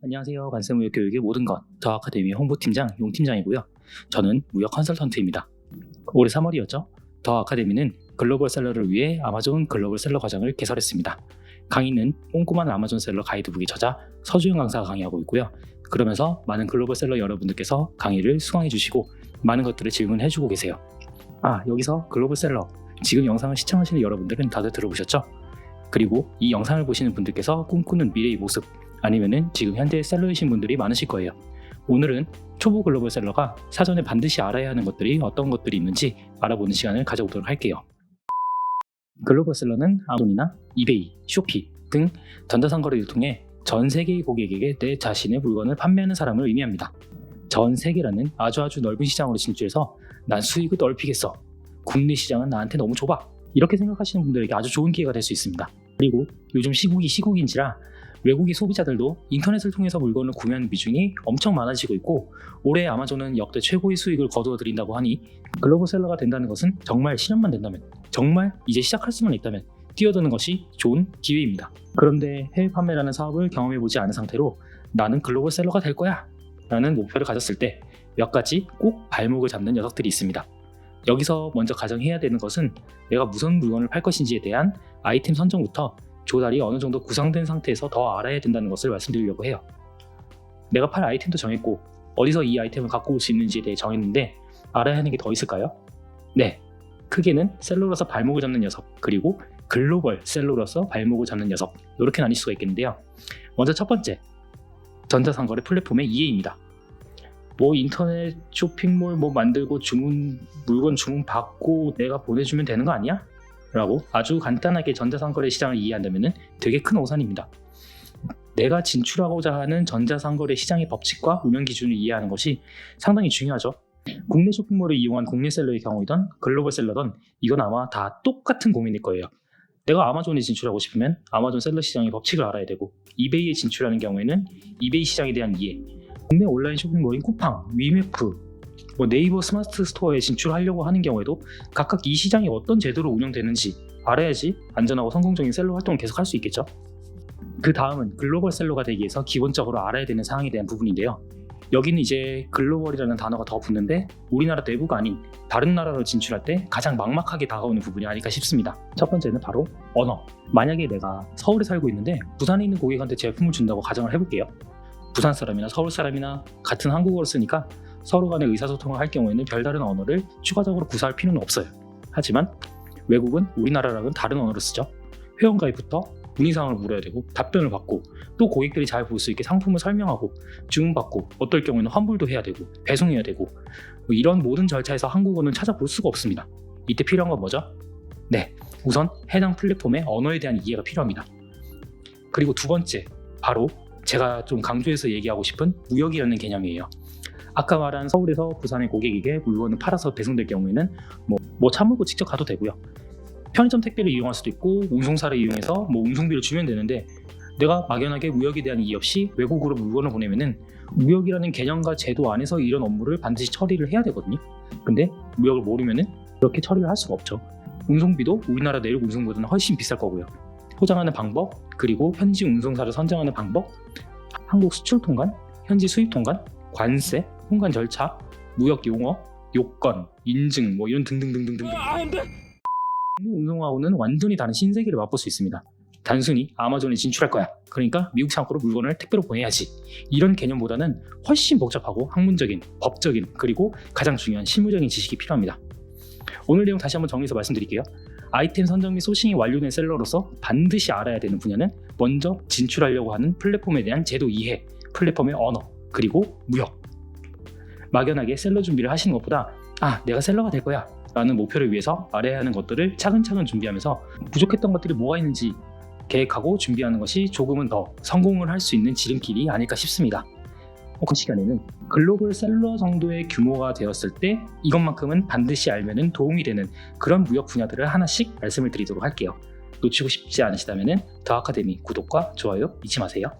안녕하세요. 관세무역 교육의 모든 것, 더 아카데미 홍보팀장 용팀장이고요. 저는 무역 컨설턴트입니다. 올해 3월이었죠. 더 아카데미는 글로벌 셀러를 위해 아마존 글로벌 셀러 과정을 개설했습니다. 강의는 꼼꼼한 아마존 셀러 가이드북의 저자 서주영 강사가 강의하고 있고요. 그러면서 많은 글로벌 셀러 여러분들께서 강의를 수강해 주시고 많은 것들을 질문해 주고 계세요. 아, 여기서 글로벌 셀러 지금 영상을 시청하시는 여러분들은 다들 들어보셨죠? 그리고 이 영상을 보시는 분들께서 꿈꾸는 미래의 모습 아니면은 지금 현재 셀러이신 분들이 많으실 거예요. 오늘은 초보 글로벌 셀러가 사전에 반드시 알아야 하는 것들이 어떤 것들이 있는지 알아보는 시간을 가져보도록 할게요. 글로벌 셀러는 아마존이나 이베이, 쇼피 등 전자상거래를 통해 전 세계의 고객에게 내 자신의 물건을 판매하는 사람을 의미합니다. 전 세계라는 아주 아주 넓은 시장으로 진출해서 난 수익을 넓히겠어. 국내 시장은 나한테 너무 좁아. 이렇게 생각하시는 분들에게 아주 좋은 기회가 될 수 있습니다. 그리고 요즘 시국이 시국인지라 외국인 소비자들도 인터넷을 통해서 물건을 구매하는 비중이 엄청 많아지고 있고 올해 아마존은 역대 최고의 수익을 거두어 드린다고 하니 글로벌 셀러가 된다는 것은 정말 실현만 된다면 정말 이제 시작할 수만 있다면 뛰어드는 것이 좋은 기회입니다. 그런데 해외 판매라는 사업을 경험해 보지 않은 상태로 나는 글로벌 셀러가 될 거야 라는 목표를 가졌을 때 몇 가지 꼭 발목을 잡는 녀석들이 있습니다. 여기서 먼저 가정해야 되는 것은 내가 무슨 물건을 팔 것인지에 대한 아이템 선정부터 조달이 어느 정도 구성된 상태에서 더 알아야 된다는 것을 말씀드리려고 해요. 내가 팔 아이템도 정했고 어디서 이 아이템을 갖고 올 수 있는지에 대해 정했는데 알아야 하는 게 더 있을까요? 네. 크게는 셀러로서 발목을 잡는 녀석 그리고 글로벌 셀러로서 발목을 잡는 녀석 이렇게 나뉠 수가 있겠는데요. 먼저 첫 번째 전자상거래 플랫폼의 이해입니다. 뭐 인터넷 쇼핑몰 뭐 만들고 주문 물건 주문 받고 내가 보내주면 되는 거 아니야? 라고 아주 간단하게 전자상거래 시장을 이해한다면 되게 큰 오산입니다. 내가 진출하고자 하는 전자상거래 시장의 법칙과 운영 기준을 이해하는 것이 상당히 중요하죠. 국내 쇼핑몰을 이용한 국내 셀러의 경우이던 글로벌 셀러든 이건 아마 다 똑같은 고민일 거예요. 내가 아마존에 진출하고 싶으면 아마존 셀러 시장의 법칙을 알아야 되고 이베이에 진출하는 경우에는 이베이 시장에 대한 이해 국내 온라인 쇼핑몰인 쿠팡, 위메프, 뭐 네이버 스마트 스토어에 진출하려고 하는 경우에도 각각 이 시장이 어떤 제도로 운영되는지 알아야지 안전하고 성공적인 셀러 활동을 계속할 수 있겠죠. 그 다음은 글로벌 셀러가 되기 위해서 기본적으로 알아야 되는 사항에 대한 부분인데요. 여기는 이제 글로벌이라는 단어가 더 붙는데 우리나라 내부가 아닌 다른 나라로 진출할 때 가장 막막하게 다가오는 부분이 아닐까 싶습니다. 첫 번째는 바로 언어. 만약에 내가 서울에 살고 있는데 부산에 있는 고객한테 제품을 준다고 가정을 해볼게요. 부산 사람이나 서울 사람이나 같은 한국어를 쓰니까 서로 간의 의사소통을 할 경우에는 별다른 언어를 추가적으로 구사할 필요는 없어요. 하지만 외국은 우리나라랑은 다른 언어를 쓰죠. 회원가입부터 문의사항을 물어야 되고 답변을 받고 또 고객들이 잘 볼 수 있게 상품을 설명하고 주문받고 어떨 경우에는 환불도 해야 되고 배송해야 되고 뭐 이런 모든 절차에서 한국어는 찾아볼 수가 없습니다. 이때 필요한 건 뭐죠? 네, 우선 해당 플랫폼의 언어에 대한 이해가 필요합니다. 그리고 두 번째, 바로 제가 좀 강조해서 얘기하고 싶은 무역이라는 개념이에요. 아까 말한 서울에서 부산의 고객에게 물건을 팔아서 배송될 경우에는 뭐, 뭐 차물고 직접 가도 되고요. 편의점 택배를 이용할 수도 있고 운송사를 이용해서 뭐 운송비를 주면 되는데 내가 막연하게 무역에 대한 이해 없이 외국으로 물건을 보내면은 무역이라는 개념과 제도 안에서 이런 업무를 반드시 처리를 해야 되거든요. 근데 무역을 모르면은 그렇게 처리를 할 수가 없죠. 운송비도 우리나라 내륙 운송보다는 훨씬 비쌀 거고요. 포장하는 방법, 그리고 현지 운송사를 선정하는 방법, 한국 수출 통관, 현지 수입 통관, 관세, 통관 절차, 무역 용어, 요건, 인증 뭐 이런 등등등등등. 국내 운송하고는 완전히 다른 신세계를 맛볼 수 있습니다. 단순히 아마존에 진출할 거야. 그러니까 미국 창고로 물건을 택배로 보내야지. 이런 개념보다는 훨씬 복잡하고 학문적인, 법적인, 그리고 가장 중요한 실무적인 지식이 필요합니다. 오늘 내용 다시 한번 정리해서 말씀드릴게요. 아이템 선정 및 소싱이 완료된 셀러로서 반드시 알아야 되는 분야는 먼저 진출하려고 하는 플랫폼에 대한 제도 이해, 플랫폼의 언어, 그리고 무역. 막연하게 셀러 준비를 하시는 것보다 아, 내가 셀러가 될 거야. 라는 목표를 위해서 알아야 하는 것들을 차근차근 준비하면서 부족했던 것들이 뭐가 있는지 계획하고 준비하는 것이 조금은 더 성공을 할 수 있는 지름길이 아닐까 싶습니다. 어, 그 시간에는 글로벌 셀러 정도의 규모가 되었을 때 이것만큼은 반드시 알면 도움이 되는 그런 무역 분야들을 하나씩 말씀을 드리도록 할게요. 놓치고 싶지 않으시다면 더 아카데미 구독과 좋아요 잊지 마세요.